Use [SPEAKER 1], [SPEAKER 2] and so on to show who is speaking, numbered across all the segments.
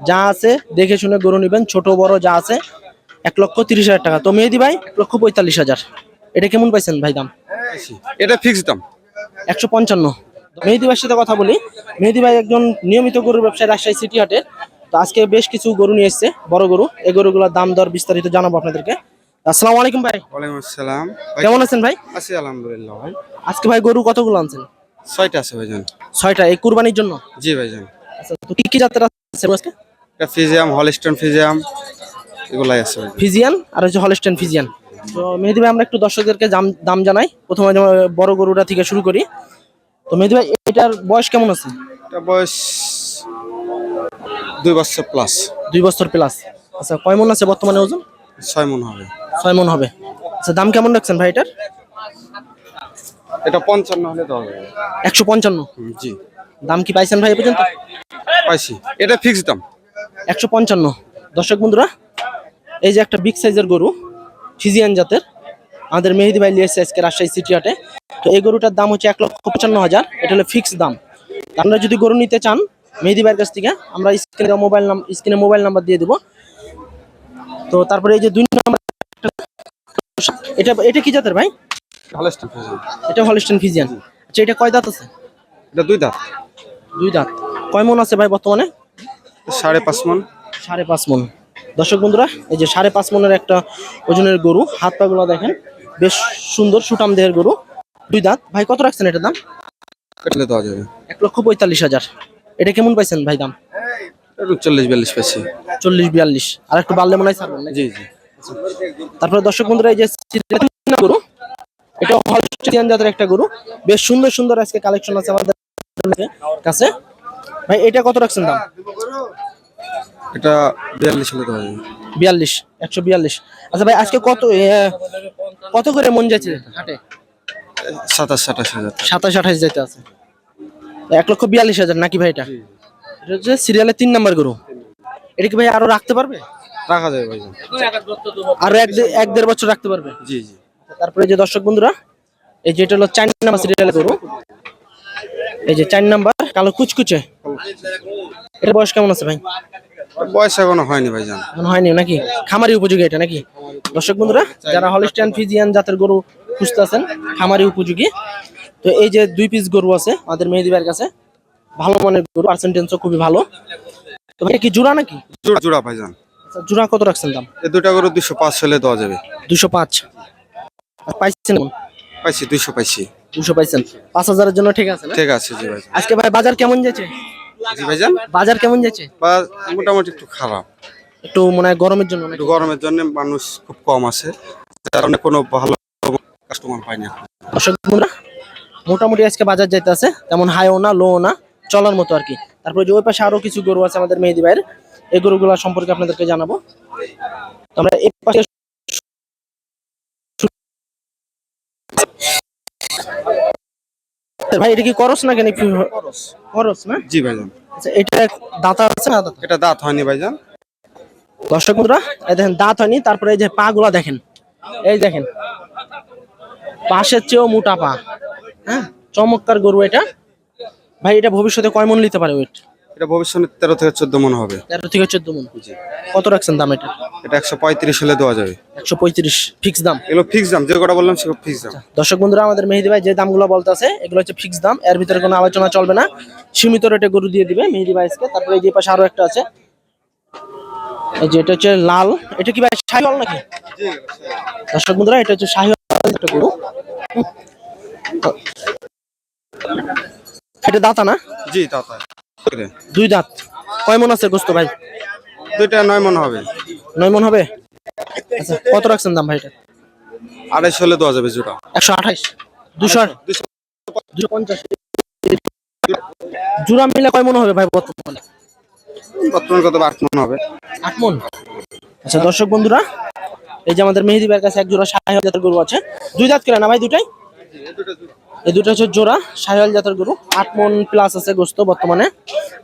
[SPEAKER 1] যা আছে দেখে শুনে গরু নেবেন ছোট বড় যা আছে এক লক্ষ তিরিশ হাজার টাকা। তো মেহেদি ভাই এক লক্ষ পঁয়তাল্লিশ হাজার। এটা কেমন পাইছেন ভাই দাম?
[SPEAKER 2] এটা ফিক্স দাম।
[SPEAKER 1] একশো পঞ্চান্ন। মেহেদি ভাইয়ের সাথে কথা বলি। মেহেদি ভাই একজন নিয়মিত গরুর ব্যবসায়ী রাজশাহী সিটি হাটে। তো আজকে বেশ কিছু গরু নিয়ে এসছে বড় গরু। এই গরুগুলোর দাম দর বিস্তারিত জানাব আপনাদেরকে। আসসালামু আলাইকুম ভাই।
[SPEAKER 2] ওয়ালাইকুম আসসালাম। ভাই
[SPEAKER 1] কেমন আছেন ভাই?
[SPEAKER 2] আছি আলহামদুলিল্লাহ ভাই।
[SPEAKER 1] আজকে ভাই গরু কতগুলো আনছেন?
[SPEAKER 2] ছয়টা আছে ভাইজান।
[SPEAKER 1] ছয়টা এই কুরবানির জন্য?
[SPEAKER 2] জি ভাইজান।
[SPEAKER 1] আচ্ছা তো কি কি জাতের আছে আজকে?
[SPEAKER 2] এটা ফিজিয়াম হলস্টন ফিজিয়াম এগুলাই আছে
[SPEAKER 1] ফিজিয়ান আর হচ্ছে হলস্টেন ফিজিয়ান। তো মেহেদি ভাই আমরা একটু দর্শকদেরকে দাম দাম জানাই। প্রথমে যেমন বড় গরুটা থেকে শুরু করি। তো মেহেদি ভাই এটার বয়স কেমন আছে?
[SPEAKER 2] এটা বয়স দুই বছর প্লাস
[SPEAKER 1] দুই বছর প্লাস আচ্ছা কয় মন আছে বর্তমানে ওজন?
[SPEAKER 2] ছয় মন হবে।
[SPEAKER 1] ছয় মন হবে। আচ্ছা দাম কেমন রাখছেন ভাই এটার?
[SPEAKER 2] এটা পঞ্চান্ন হলে তো হবে।
[SPEAKER 1] একশো পঞ্চান্ন?
[SPEAKER 2] জি।
[SPEAKER 1] দাম কি পাইছেন ভাই এ পর্যন্ত?
[SPEAKER 2] পাইছি। এটা ফিক্স দাম।
[SPEAKER 1] একশো পঞ্চান্ন। দর্শক বন্ধুরা এই যে একটা বিগ সাইজের গরু ফিজিয়ান জাতের আমাদের মেহেদি ভাই লিয়েছে আজকে রাজশাহী সিটি হাটে। তো এই গরুটার দাম হচ্ছে এক লক্ষ পঞ্চান্ন হাজার এটা হলো ফিক্স দাম। আপনারা যদি গরু নিতে চান মেহেদি ভাইয়ের কাছ থেকে আমরা স্ক্রিনে মোবাইল নাম স্ক্রিনে মোবাইল নাম্বার দিয়ে দেবো। তো তারপরে এই যে দুই নম্বর এটা এটা কি জাতের ভাই? এটা হলিস্টেন ফিজিয়ান আচ্ছা এটা কয় দাঁত আছে?
[SPEAKER 2] এটা দুই দাঁত।
[SPEAKER 1] দুই দাঁত। কয় মন আছে ভাই বর্তমানে?
[SPEAKER 2] সাড়ে পাঁচ মন।
[SPEAKER 1] সাড়ে পাঁচ মন। দর্শক বন্ধুরা এই যে সাড়ে পাঁচ মনের একটা ওজনের গরু হাত পাগুলো দেখেন বেশ সুন্দর সুটাম দেহের গরু। দুই দাঁত। ভাই কত রাখছেন এটার দাম?
[SPEAKER 2] কাটলে দেওয়া যাবে।
[SPEAKER 1] এক লক্ষ পঁয়তাল্লিশ হাজার। এটা কেমন পাইছেন ভাই দাম?
[SPEAKER 2] চল্লিশ বিয়াল্লিশ পেয়েছি
[SPEAKER 1] চল্লিশ বিয়াল্লিশ। আর একটু বাড়লে মনে হয় ছাড়বেন
[SPEAKER 2] জি জি।
[SPEAKER 1] তারপরে দর্শক বন্ধুরা এই যে গরু এটা হলস্টিয়ান জাতের একটা গরু। বেশ সুন্দর সুন্দর আজকে কালেকশন আছে আমাদের কাছে। ভাই এটা কত রাখছেন দাম?
[SPEAKER 2] এটা বিয়াল্লিশ হলে দেওয়া যাবে।
[SPEAKER 1] বিয়াল্লিশ একশো বিয়াল্লিশ। আচ্ছা ভাই আজকে কত কত করে মন যাচ্ছে হাটে?
[SPEAKER 2] সাতাশ সাতাশ হাজার
[SPEAKER 1] সাতাশ আঠাশ যেতে আছে। এক লক্ষ বিয়াল্লিশ হাজার নাকি ভাই এটা? এটা হচ্ছে সিরিয়ালের তিন নাম্বার গরু। এটা কি ভাই আরও রাখতে পারবে?
[SPEAKER 2] রাখা যাবে ভাইজান
[SPEAKER 1] আরও এক এক দেড় বছর রাখতে পারবে?
[SPEAKER 2] জি জি।
[SPEAKER 1] তারপরে যে দর্শক বন্ধুরা এই যেটা হলো চার নাম্বার সিরিয়ালের গরু। এই যে চার নাম্বার কালো কুচকুচে? এটা বয়স কেমন আছে ভাই?
[SPEAKER 2] বয়স এখনও হয়নি ভাইজান।
[SPEAKER 1] মনে হয়নি নাকি? খামারি উপযোগী এটা নাকি? দর্শক বন্ধুরা যারা হলিস্টিয়ান ফিজিয়ান জাতের গরু খুঁজতেছেন খামারি উপযোগী। তো এই যে দুই পিস গরু আছে আমাদের মেহেদি ভাইয়ের কাছে ভালো মানের গরু পার্সেন্টেজও খুবই ভালো। তো ভাই কি জোড়া নাকি?
[SPEAKER 2] জোড়া জোড়া ভাইজান।
[SPEAKER 1] আচ্ছা, জোড়া কত রাখছেন দাম?
[SPEAKER 2] এই দুটা করে দুশো পাঁচ হলে দেওয়া যাবে।
[SPEAKER 1] দুশো পাঁচ। পাইছেন
[SPEAKER 2] পাইছি দুইশো পাইছি।
[SPEAKER 1] দুশো পাইছেন। পাঁচ হাজারের জন্য ঠিক আছে না?
[SPEAKER 2] ঠিক আছে জি ভাইজান
[SPEAKER 1] আজকে ভাই বাজার কেমন যাচ্ছে?
[SPEAKER 2] জি ভাইজান?
[SPEAKER 1] বাজার কেমন যাচ্ছে?
[SPEAKER 2] বা মোটামুটি একটু খারাপ।
[SPEAKER 1] একটু মনে হয় গরমের জন্য নাকি?
[SPEAKER 2] একটু গরমের জন্য মানুষ খুব কম আছে। যার কারণে কোনো ভালো কাস্টমার পাই না।
[SPEAKER 1] দর্শক বন্ধুরা মোটামুটি আজকে বাজার যাইতে আছে তেমন হাইও না লো না চলার মতো আর কি। তারপরে যে ওই পাশে আরও কিছু গরু আছে আমাদের মেহেদি ভাইয়ের এই গরুগুলো সম্পর্কে আপনাদেরকে জানাব। তো আমরা এই পাশে ভাই এটা কি করস না কেন? করস। করস না?
[SPEAKER 2] জি ভাইজান।
[SPEAKER 1] আচ্ছা এটা দাঁতা আছে না দাঁতা?
[SPEAKER 2] এটা দাঁত হয়নি ভাইজান।
[SPEAKER 1] দর্শক বন্ধুরা এই দেখেন দাঁত হয়নি তারপরে এই যে পা গুলা দেখেন। এই দেখেন পাশের চেয়েও মোটা পা। হ্যাঁ চমৎকার গরু এটা। ভাই এটা ভবিষ্যতে কয় মন নিতে পারে ওয়েট?
[SPEAKER 2] এটা ভবিষ্যতে তেরো থেকে চোদ্দ মন হবে।
[SPEAKER 1] তেরো থেকে চোদ্দ মন।
[SPEAKER 2] জি।
[SPEAKER 1] কত রাখছেন দাম এটা?
[SPEAKER 2] এটা একশো পঁয়ত্রিশ হলে দেওয়া যাবে।
[SPEAKER 1] একশো পঁয়ত্রিশ ফিক্স দাম।
[SPEAKER 2] এগুলো ফিক্স দাম যে কটা বললাম সেগুলো ফিক্স দাম।
[SPEAKER 1] দর্শক বন্ধুরা আমাদের মেহেদি ভাই যে দামগুলো বলতে আছে এগুলো হচ্ছে ফিক্স দাম। এর ভিতরে কোনো আলোচনা চলবে না। সীমিত রেটে গরু দিয়ে দিবে মেহেদি ভাইসকে তারপরে এই যে পাশে আরও একটা আছে। এই যে এটা হচ্ছে লাল। এটা কি ভাই শাহিওয়াল নাকি? দর্শক বন্ধুরা এটা হচ্ছে শাহিওয়াল একটা গরু। এটা দাঁতা না?
[SPEAKER 2] জি দাঁত।
[SPEAKER 1] দুই দাঁত। কয় মন আছে গোস্ত ভাই?
[SPEAKER 2] দুইটা নয় মন হবে।
[SPEAKER 1] নয় মন হবে? আচ্ছা কত রাখছেন দাম ভাই এটা?
[SPEAKER 2] আড়াইশো হলে দেওয়া যাবে জোড়া।
[SPEAKER 1] একশো আঠাইশ। দুশো
[SPEAKER 2] দুশো
[SPEAKER 1] পঞ্চাশ। জোড়া মিলে কয় মন হবে ভাই বর্তমানে?
[SPEAKER 2] বর্তমান কত আট মন হবে।
[SPEAKER 1] আট মন। আচ্ছা দর্শক বন্ধুরা এই যে আমাদের মেহেদি ভাইয়ের কাছে এক জোড়া সাহেল জাতের গরু আছে। দুই দাঁত করে না ভাই দুটাই? এই দুটো হচ্ছে জোড়া সাহেল জাতের গরু। আট মন প্লাস আছে গোস্ত বর্তমানে।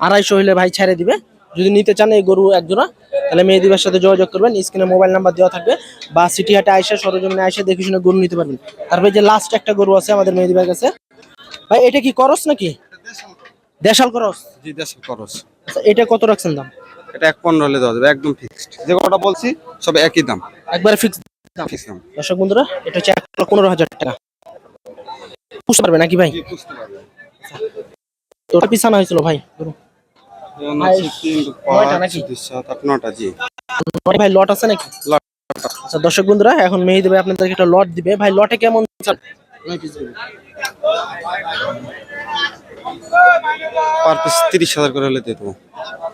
[SPEAKER 1] আড়াইশো হইলে ভাই ছেড়ে দিবে। যদি নিতে চান এই গরু এক জোড়া তাহলে মেহেদি ভাইয়ের সাথে যোগাযোগ করবেন। স্ক্রিনে মোবাইল নাম্বার দেওয়া থাকবে বা সিটি হাটে আইসে সরজমিনে আইসে দেখে শুনে গরু নিতে পারবেন। তারপরে যে লাস্ট একটা গরু আছে আমাদের মেহেদি ভাইয়ের কাছে। ভাই এটা কি করস নাকি? দেশাল করস?
[SPEAKER 2] জি দেশের খরচ
[SPEAKER 1] আচ্ছা এটা কত রাখছেন দাম?
[SPEAKER 2] এটা এক পনেরো হলে দেওয়া যাবে একদম ফিক্সড যে কটা বলছি সব একই দাম।
[SPEAKER 1] একবারে ফিক্সড দাম।
[SPEAKER 2] ফিক্স দাম।
[SPEAKER 1] দর্শক বন্ধুরা এটা হচ্ছে এক পনেরো হাজার টাকা। বুঝতে পারবে নাকি ভাই? তো পিছানো হয়েছিল ভাই লট আছে নাকি? আচ্ছা দর্শক বন্ধুরা এখন মেয়ে দেবে আপনাদেরকে একটা লট দিবে। ভাই লটে কেমন
[SPEAKER 2] পার পিস তিরিশ হাজার করে হলে দিয়ে দেবো।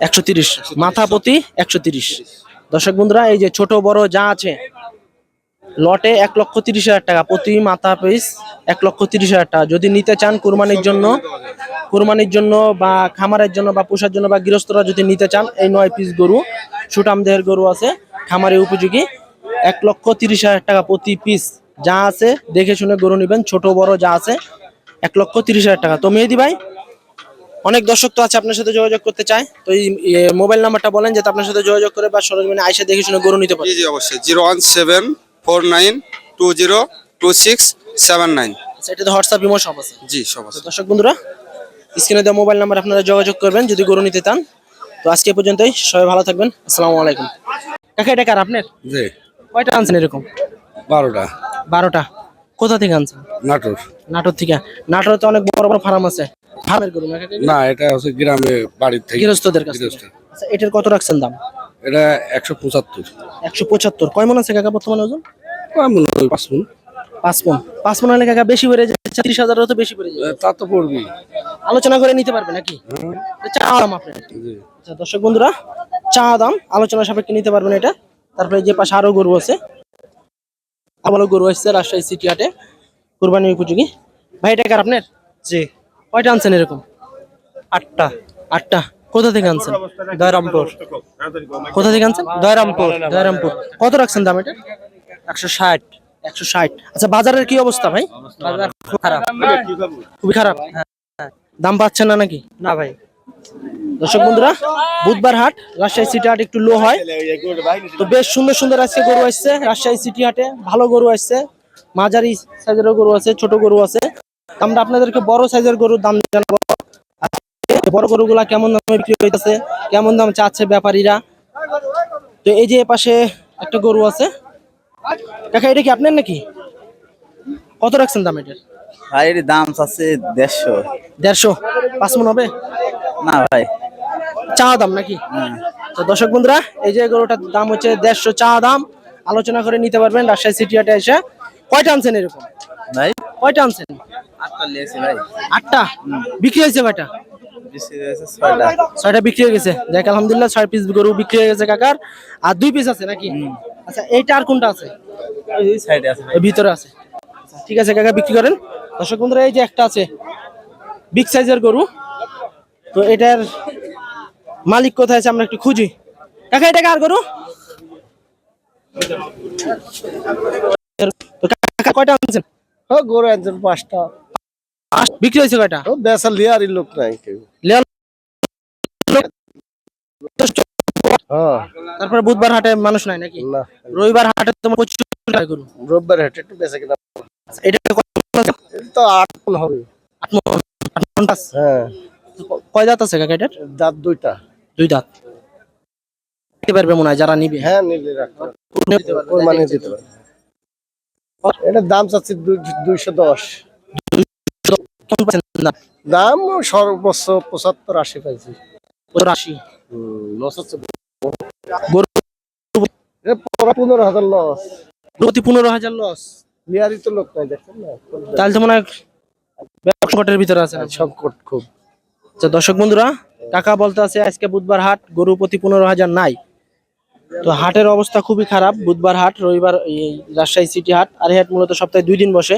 [SPEAKER 1] একশো তিরিশ। মাথা প্রতি একশো তিরিশ। দর্শক বন্ধুরা এই যে ছোট বড় যা আছে লটে এক লক্ষ তিরিশ হাজার টাকা, প্রতি মাথা পিস এক লক্ষ তিরিশ হাজার টাকা। যদি নিতে চান কুরবানির জন্য কুরবানির জন্য বা খামারের জন্য বা পোষার জন্য বা গৃহস্থরা যদি নিতে চান, এই নয় পিস গরু সুটাম দেহের গরু আছে, খামারে উপযোগী। এক লক্ষ তিরিশ হাজার টাকা প্রতি পিস যা আছে, দেখে শুনে গরু নেবেন, ছোট বড় যা আছে, এক লক্ষ তিরিশ হাজার টাকা। তো মেহেদি ভাই, অনেক দর্শক তো আছে আপনার সাথে যোগাযোগ করতে চায়, তো এই মোবাইল নাম্বারটা বলেন, যাতে আপনার সাথে যোগাযোগ করে বা সরজমিনে আইসা দেখে শুনে গরু নিতে পারে।
[SPEAKER 2] জি, অবশ্যই। Zero one seven four nine two zero two six seven nine.
[SPEAKER 1] সেটাতে হোয়াটসঅ্যাপ ইমো সব আছে?
[SPEAKER 2] জি সব আছে।
[SPEAKER 1] দর্শক বন্ধুরা স্ক্রিনে দেওয়া মোবাইল নাম্বার আপনারা যোগাযোগ করবেন যদি গরু নিতে চান। তো আজকে পর্যন্তই সবাই ভালো থাকবেন আসসালামু আলাইকুম। কাকা এটা কার আপনার?
[SPEAKER 3] জি।
[SPEAKER 1] কয়টা আনছেন এরকম?
[SPEAKER 3] বারোটা।
[SPEAKER 1] বারোটা। কোথা থেকে আনছেন?
[SPEAKER 3] নাটোর।
[SPEAKER 1] নাটোর থেকে। নাটোরে তো অনেক বড় বড় ফার্ম আছে। ফার্মের গরু না
[SPEAKER 3] এটা হচ্ছে গ্রামে বাড়ির থেকে।
[SPEAKER 1] গৃহস্থদের কাছে আচ্ছা এটার কত রাখছেন দাম?
[SPEAKER 3] এটা একশো পঁচাত্তর।
[SPEAKER 1] একশো পঁচাত্তর। কয় মন আছে কাকা বর্তমানে ওজন?
[SPEAKER 3] কেমন ওই পাঁচ মণ?
[SPEAKER 1] পাঁচ মন। পাঁচ মন হলে কাকা বেশি বেড়ে যাচ্ছে তিরিশ হাজারও তো বেশি বেড়ে
[SPEAKER 3] এ, তা তো পড়বি
[SPEAKER 1] আলোচনা করে নিতে পারবে নাকি? চা দাম আপনার।
[SPEAKER 3] জি।
[SPEAKER 1] আচ্ছা দর্শক বন্ধুরা চা দাম আলোচনা সাপেক্ষে নিতে পারবেন এটা। তারপরে যে পাশে আরও গরু আছে। আবারও গরু আসছে রাজশাহী সিটি হাটে। কোরবানি উপযোগী। ভাই এটা কার আপনার?
[SPEAKER 4] জি।
[SPEAKER 1] কয়টা আনছেন এরকম?
[SPEAKER 4] আটটা।
[SPEAKER 1] আটটা। কোথা থেকে আনছেন?
[SPEAKER 4] দয়রামপুর।
[SPEAKER 1] কোথা থেকে আনছেন?
[SPEAKER 4] দয়রামপুর
[SPEAKER 1] দয়রামপুর। কত রাখছেন দাম এটা?
[SPEAKER 4] একশো ষাট।
[SPEAKER 1] একশো ষাট। আচ্ছা বাজারের কি অবস্থা ভাই?
[SPEAKER 4] বাজার খুব খারাপ।
[SPEAKER 1] খুবই খারাপ। দাম পাচ্ছেন না নাকি?
[SPEAKER 4] না ভাই।
[SPEAKER 1] দর্শক বন্ধুরা বুধবার হাট রাজশাহী সিটি হাট একটু লো হয়। তো বেশ সুন্দর সুন্দর আজকে গরু আসছে। রাজশাহী সিটি হাটে ভালো গরু আসছে। মাঝারি সাইজেরও গরু আছে ছোট গরু আছে। আমরা আপনাদেরকে বড় সাইজের গরুর দাম জানাব। বড় গরুগুলা কেমন দামে বিক্রি হইতেছে কেমন দাম চাচ্ছে ব্যাপারীরা? তো এই যে পাশে একটা গরু আছে। কাকা এটা কি আপনার নাকি? কত রাখছেন দাম এটার?
[SPEAKER 5] ভাই এর দাম আছে দেড়শো।
[SPEAKER 1] দেড়শো। পাঁচ মন হবে?
[SPEAKER 5] না ভাই।
[SPEAKER 1] চা দাম নাকি? তো দর্শক বন্ধুরা এই যে গরুটার দাম হচ্ছে দেড়শো চা দাম। আলোচনা করে নিতে পারবেন রাজশাহী সিটি হাটে এসে। কয়টা আনছেন এরকম?
[SPEAKER 5] ভাই?
[SPEAKER 1] কয়টা আনছেন?
[SPEAKER 5] আটটা লিয়েছি ভাই।
[SPEAKER 1] আটটা? বিক্রি হয়েছে কয়টা?
[SPEAKER 5] হয়েছে ছয়টা।
[SPEAKER 1] বিক্রি হয়ে গেছে। দেখ আলহামদুলিল্লাহ ছয় পিস গরু বিক্রি হয়ে গেছে কাকার। আর দুই পিস আছে নাকি? আচ্ছা এইটা আর কোনটা আছে?
[SPEAKER 5] ওই সাইডে আছে ভাই।
[SPEAKER 1] ওই ভিতরে আছে। আচ্ছা, ঠিক আছে কাকা বিক্রি করেন। দর্শক বন্ধুরা এই যে একটা আছে। বিগ সাইজের গরু। তো এটার মালিক কোথায় আছে আমরা একটু খুঁজি। কাকা এটা কার গরু? তো কাকা কয়টা আনছেন?
[SPEAKER 4] ও গরু একজন পাঁচটা।
[SPEAKER 1] বিক্রি হয়েছে কয়টা?
[SPEAKER 4] লিয়ারই লোক নাই হ্যাঁ।
[SPEAKER 1] তারপরে বুধবার হাটে মানুষ নাই নাকি?
[SPEAKER 4] না।
[SPEAKER 1] রবিবার হাটে তোমার প্রচুর গরু।
[SPEAKER 4] রোববার হেঁটে একটু বেসা কিনা
[SPEAKER 1] এটা
[SPEAKER 4] তো আট হবে।
[SPEAKER 1] আট
[SPEAKER 4] হ্যাঁ।
[SPEAKER 1] কয় দাঁত আছে কাকা এটার?
[SPEAKER 4] দাঁত দুইটা।
[SPEAKER 1] দুই দাঁত দিতে পারবে মনে হয় যারা নিবে।
[SPEAKER 4] হ্যাঁ নিলে রাখতে পারবে। এটার দাম চাচ্ছি দুই- দুইশো দশ।
[SPEAKER 1] কেমন পাচ্ছেন দাম?
[SPEAKER 4] দাম সর্বোচ্চ পঁচাত্তর আশি পাইছি।
[SPEAKER 1] আশি।
[SPEAKER 4] লস হচ্ছে
[SPEAKER 1] গরু
[SPEAKER 4] পনেরো হাজার লস
[SPEAKER 1] প্রতি পনেরো হাজার লস
[SPEAKER 4] তো লোক নাই দেখছেন না
[SPEAKER 1] তাহলে তো মনে হয় সংকটের ভিতরে আছে
[SPEAKER 4] সংকট খুব।
[SPEAKER 1] তো দর্শক বন্ধুরা কাকা বলতে আছে আজকে বুধবার হাট গরু প্রতি পনেরো হাজার নাই। তো হাটের অবস্থা খুবই খারাপ বুধবার হাট রবিবার রাজশাহী সিটি হাট আর হাট মূলত সপ্তাহে দুই দিন বসে।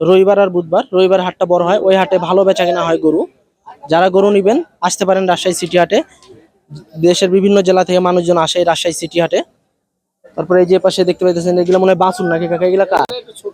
[SPEAKER 1] রবিবার আর বুধবার। রবিবার হাটটা বড় হয়, ওই হাটে ভালো বেচা কেনা হয় গরু। যারা গরু নিবেন, আসতে পারেন রাজশাহী সিটি হাটে। দেশের বিভিন্ন জেলা থেকে মানুষজন আসে রাজশাহী সিটি হাটে। তারপরে এই যে পাশে দেখতে পাইতেছেন, এগুলো মনে হয় বাসুন নাকি কাকা? এগুলা
[SPEAKER 4] ছোট